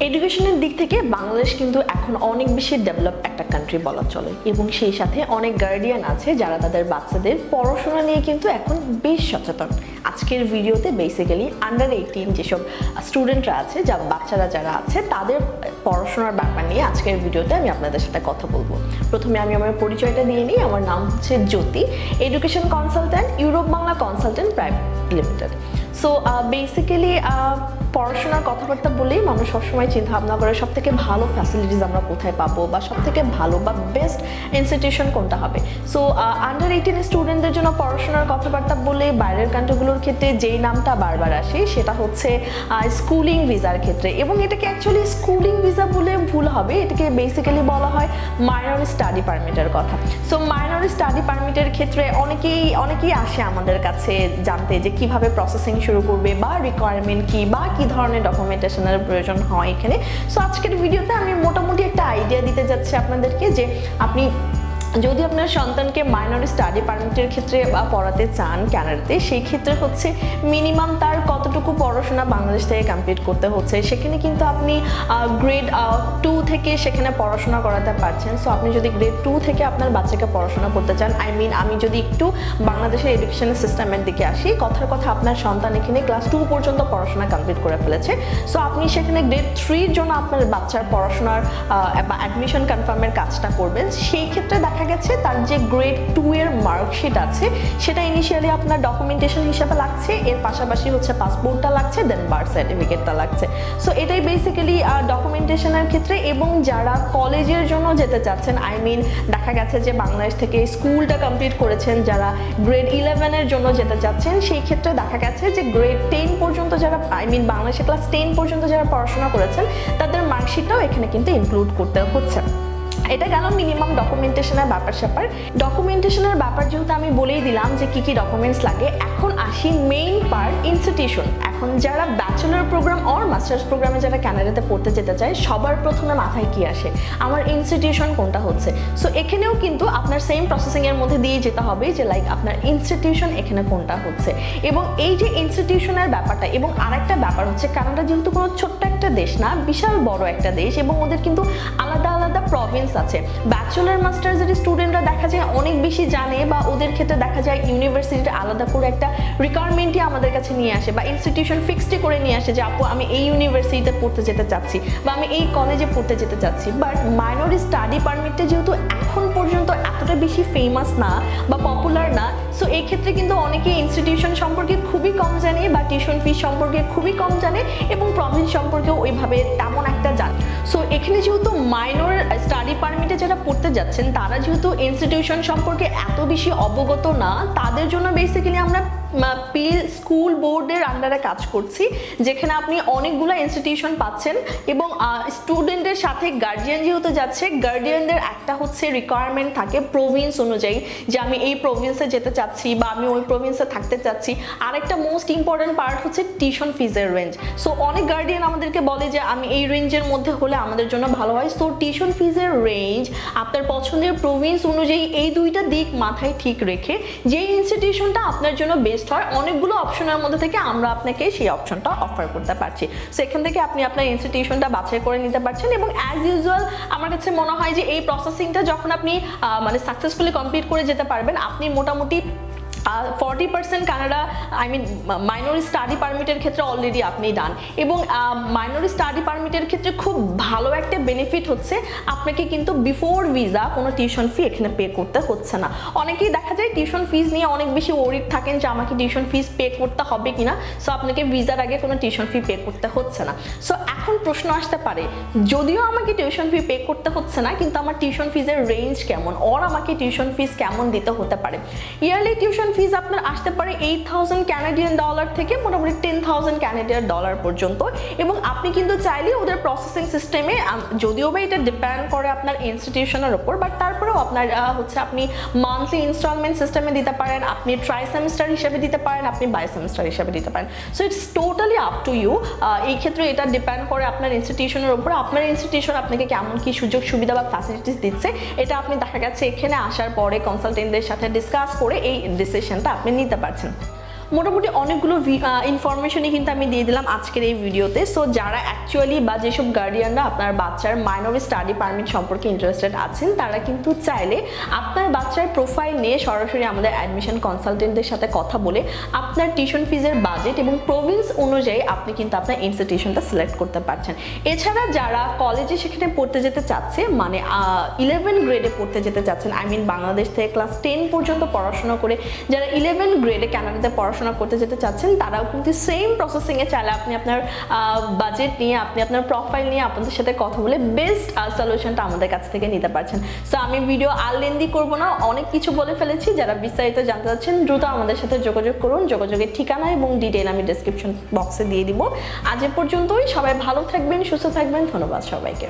এডুকেশনের দিক থেকে বাংলাদেশ কিন্তু এখন অনেক বেশি ডেভেলপ একটা কান্ট্রি বলা চলে। এবং সেই সাথে অনেক গার্ডিয়ান আছে যারা তাদের বাচ্চাদের পড়াশোনা নিয়ে কিন্তু এখন বেশ সচেতন। আজকের ভিডিওতে বেসিক্যালি আন্ডার এইটিন যেসব স্টুডেন্টরা আছে, যা বাচ্চারা যারা আছে, তাদের পড়াশোনার ব্যাপার নিয়ে আজকের ভিডিওতে আমি আপনাদের সাথে কথা বলব। প্রথমে আমি আমার পরিচয়টা দিয়ে নিই। আমার নাম হচ্ছে Jyoti. Education consultant Europe Bangla consultant private limited so basically পড়াশোনার কথাবার্তা বলেই মানুষ সবসময় চিন্তা ভাবনা করে সব থেকে ভালো ফ্যাসিলিটিস আমরা কোথায় পাবো বা সব থেকে ভালো বা বেস্ট ইনস্টিটিউশন কোনটা হবে। সো আন্ডার এইটিন স্টুডেন্টদের জন্য পড়াশোনার কথাবার্তা বলে বাইরের কান্ট্রিগুলোর ক্ষেত্রে যেই নামটা বারবার আসে, সেটা হচ্ছে স্কুলিং ভিসার ক্ষেত্রে। এবং এটাকে অ্যাকচুয়ালি স্কুলিং ভিসা বলে ভুল হবে। এটাকে বেসিক্যালি বলা হয় মাইনর স্টাডি পারমিটের কথা। সো মাইনর স্টাডি পারমিটের ক্ষেত্রে অনেকেই অনেকেই আসে আমাদের কাছে জানতে যে কীভাবে প্রসেসিং শুরু করবে বা রিকোয়ারমেন্ট কি বা কি ধরনের ডকুমেন্টেশনের প্রয়োজন হয় এখানে। সো আজকের ভিডিওতে আমি মোটামুটি একটা আইডিয়া দিতে যাচ্ছি আপনাদেরকে যে আপনি যদি আপনার সন্তানকে মাইনর স্টাডি পারমিটের ক্ষেত্রে, বা পড়াতে চান ক্যানাডাতে সেই ক্ষেত্রে হচ্ছে মিনিমাম তার কতটুকু পড়াশোনা বাংলাদেশ থেকে কমপ্লিট করতে হচ্ছে, সেখানে কিন্তু আপনি গ্রেড টু থেকে সেখানে পড়াশোনা করাতে পারছেন। সো আপনি যদি গ্রেড টু থেকে আপনার বাচ্চাকে পড়াশোনা করতে চান আই মিন আমি যদি একটু বাংলাদেশের এডুকেশনের সিস্টেমের দিকে আসি, কথার কথা আপনার সন্তান এখানে ক্লাস টু পর্যন্ত পড়াশোনা কমপ্লিট করে ফেলেছে। সো আপনি সেখানে গ্রেড থ্রির জন্য আপনার বাচ্চার পড়াশোনার বা অ্যাডমিশন কনফার্মের কাজটা করবেন। সেই ক্ষেত্রে দেখা গেছে, তার যে গ্রেড টু এর মার্কশিট আছে, সেটা ইনিশিয়ালি আপনার ডকুমেন্টেশন হিসেবে লাগছে, এর পাশাপাশি হচ্ছে পাসপোর্টটা লাগছে দেন বার্থ সার্টিফিকেটটা লাগছে। সো এটাই বেসিক্যালি ডকুমেন্টেশনের ক্ষেত্রে এবং যারা কলেজের জন্য যেতে চাচ্ছেন আই মিন দেখা গেছে যে বাংলাদেশ থেকে স্কুলটা কমপ্লিট করেছেন, যারা গ্রেড ইলেভেনের জন্য যেতে চাচ্ছেন, সেই ক্ষেত্রে দেখা গেছে যে গ্রেড টেন পর্যন্ত যারা আই মিন বাংলাদেশে ক্লাস টেন পর্যন্ত যারা পড়াশোনা করেছেন, তাদের মার্কশিটটাও এখানে কিন্তু ইনক্লুড করতে হচ্ছে। এটা গেল মিনিমাম ডকুমেন্টেশনের ব্যাপার স্যাপার। ডকুমেন্টেশনের ব্যাপার যেহেতু আমি বলেই দিলাম যে কি কি ডকুমেন্টস লাগে, এখন আসি মেইন পার্ট ইনস্টিটিউশন এখন যারা ব্যাচেলার প্রোগ্রাম অর মাস্টার্স প্রোগ্রামে যারা কানাডাতে পড়তে যেতে চায়, সবার প্রথমে মাথায় কি আসে? আমার ইনস্টিটিউশন কোনটা হচ্ছে? সো এখানেও কিন্তু আপনার সেম প্রসেসিংয়ের মধ্যে দিয়ে যেতে হবে যে লাইক আপনার ইনস্টিটিউশন এখানে কোনটা হচ্ছে। এবং এই যে ইনস্টিটিউশনের ব্যাপারটা, এবং আরেকটা ব্যাপার হচ্ছে কানাডা যেহেতু কোনো ছোট্ট একটা দেশ না, বিশাল বড় একটা দেশ, এবং ওদের কিন্তু প্রভিন্স আছে। ব্যাচেলার মাস্টার্সের স্টুডেন্টরা দেখা যায় অনেক বেশি জানে বা ওদের ক্ষেত্রে দেখা যায় ইউনিভার্সিটির আলাদা করে একটা রিকোয়ারমেন্টই আমাদের কাছে নিয়ে আসে বা ইনস্টিটিউশন ফিক্সডই করে নিয়ে আসে যে, আপু, আমি এই ইউনিভার্সিটিতে পড়তে যেতে চাচ্ছি বা আমি এই কলেজে পড়তে যেতে চাচ্ছি। বাট মাইনর স্টাডি পারমিটটা যেহেতু এখন পর্যন্ত এতটা বেশি ফেমাস না বা পপুলার না সো এই ক্ষেত্রে কিন্তু অনেকে ইনস্টিটিউশন সম্পর্কে খুবই কম জানে বা টিউশন ফি সম্পর্কে খুবই কম জানে এবং প্রভিন্স সম্পর্কেও ওইভাবে তেমন একটা জানে সো এখানে যেহেতু মাইনর স্টাডি পারমিটে যারা পড়তে যাচ্ছেন, তারা যেহেতু ইনস্টিটিউশন সম্পর্কে এত বেশি অবগত না, তাদের জন্য বেসিক্যালি আমরা পিল স্কুল বোর্ডের আন্ডারে কাজ করছি, যেখানে আপনি অনেকগুলো ইনস্টিটিউশন পাচ্ছেন এবং স্টুডেন্টের সাথে গার্জিয়ান যেহেতু যাচ্ছে গার্ডিয়ানদের একটা হচ্ছে রিকোয়ারমেন্ট থাকে প্রভিন্স অনুযায়ী, যে আমি এই প্রভিন্সে যেতে চাচ্ছি বা আমি ওই প্রভিন্সে থাকতে চাচ্ছি। আরেকটা মোস্ট ইম্পর্টেন্ট পার্ট হচ্ছে টিউশন ফিজের রেঞ্জ সো অনেক গার্ডিয়ান আমাদেরকে বলে যে, আমি এই রেঞ্জের মধ্যে হলে আমাদের জন্য ভালো হয়। সো টিউশন ফিজের রেঞ্জ আপনার পছন্দের প্রভিন্স অনুযায়ী এই দুইটা দিক মাথায় ঠিক রেখে যে ইনস্টিটিউশনটা আপনার জন্য বেস্ট হয়, অনেকগুলো অপশনের মধ্যে থেকে আমরা আপনাকে সেই অপশনটা অফার করতে পারছি। সো এখান থেকে আপনি আপনার ইনস্টিটিউশনটা বাছাই করে নিতে পারছেন এবং অ্যাজ ইউজুয়াল আমার কাছে মনে হয় যে এই প্রসেসিংটা যখন আপনি মানে সাকসেসফুলি কমপ্লিট করে যেতে পারবেন, আপনি মোটামুটি forty percent Canada I mean minor study পারমিটের ক্ষেত্রে অলরেডি আপনি ডান এবং মাইনরি স্টাডি পারমিটের ক্ষেত্রে খুব ভালো একটা বেনিফিট হচ্ছে, আপনাকে কিন্তু বিফোর ভিসা কোনো টিউশন ফি এখানে পে করতে হচ্ছে না। অনেকেই দেখা যায় টিউশন ফিজ নিয়ে অনেক বেশি ওরিড থাকেন যে আমাকে টিউশন ফিজ পে করতে হবে কিনা সো আপনাকে ভিসার আগে কোনো টিউশন ফি পে করতে হচ্ছে না। সো এখন প্রশ্ন আসতে পারে, যদিও আমাকে টিউশন ফি পে করতে হচ্ছে না, কিন্তু আমার টিউশন ফিজের রেঞ্জ কেমন? ওর আমাকে টিউশন ফিজ কেমন দিতে হতে পারে? ইয়ারলি টিউশন ফিস আপনার আসতে পারে এইট থাউজেন্ড ক্যানাডিয়ান ডলার থেকে মোটামুটি টেন থাউজেন্ড ক্যানাডিয়ান ডলার পর্যন্ত। এবং আপনি কিন্তু চাইলে ওদের প্রসেসিং সিস্টেমে যদিও বা এটা ডিপেন্ড করে আপনার ইনস্টিটিউশনের ওপর বাট তারপরেও আপনার হচ্ছে আপনি মান্থলি ইনস্টলমেন্ট সিস্টেমে দিতে পারেন, আপনি ট্রাই সেমিস্টার হিসেবে দিতে পারেন, আপনি বাই সেমিস্টার হিসেবে দিতে পারেন। So it's totally up to you এই ক্ষেত্রে এটা ডিপেন্ড করে আপনার ইনস্টিটিউশনের ওপর আপনার ইনস্টিটিউশন আপনাকে কেমন কি সুযোগ, সুবিধা বা ফ্যাসিলিটিস দিচ্ছে, এটা আপনি দেখা গেছে এখানে আসার পরে কনসালটেন্টদের সাথে ডিসকাস করে এই ডিসিশনটা আপনি নিতে পারছেন। মোটামুটি অনেকগুলো ইনফরমেশনই কিন্তু আমি দিয়ে দিলাম আজকের এই ভিডিওতে। সো যারা অ্যাকচুয়ালি বা যেসব গার্ডিয়ানরা আপনার বাচ্চার মাইনর স্টাডি পারমিট সম্পর্কে ইন্টারেস্টেড আছেন, তারা কিন্তু চাইলে আপনার বাচ্চার প্রোফাইল নিয়ে সরাসরি আমাদের অ্যাডমিশন কনসালটেন্টদের সাথে কথা বলে আপনার টিউশন ফিজের বাজেট এবং প্রভিন্স অনুযায়ী আপনি কিন্তু আপনার ইনস্টিটিউশনটা সিলেক্ট করতে পারছেন। এছাড়া যারা কলেজে সেখানে পড়তে যেতে চাচ্ছে মানে ইলেভেন গ্রেডে পড়তে যেতে চাচ্ছেন আই মিন বাংলাদেশ থেকে ক্লাস টেন পর্যন্ত পড়াশোনা করে, যারা ইলেভেন গ্রেডে কানাডাতে পড়াশোনা করতে যেতে চাচ্ছেন, তারাও কিন্তু সেম প্রসেসিংয়ে চাইলে আপনি আপনার বাজেট নিয়ে, আপনি আপনার প্রোফাইল নিয়ে আপনাদের সাথে কথা বলে বেস্ট সলিউশনটা আমাদের কাছ থেকে নিতে পারছেন। সো আমি ভিডিও আর লেন্দি করব না, অনেক কিছু বলে ফেলেছি, যারা বিস্তারিত জানতে চাচ্ছেন, দ্রুত আমাদের সাথে যোগাযোগ করুন। যোগাযোগের ঠিকানা এবং ডিটেল আমি ডেসক্রিপশন বক্সে দিয়ে দিব। আজ এ পর্যন্তই, সবাই ভালো থাকবেন, সুস্থ থাকবেন, ধন্যবাদ সবাইকে।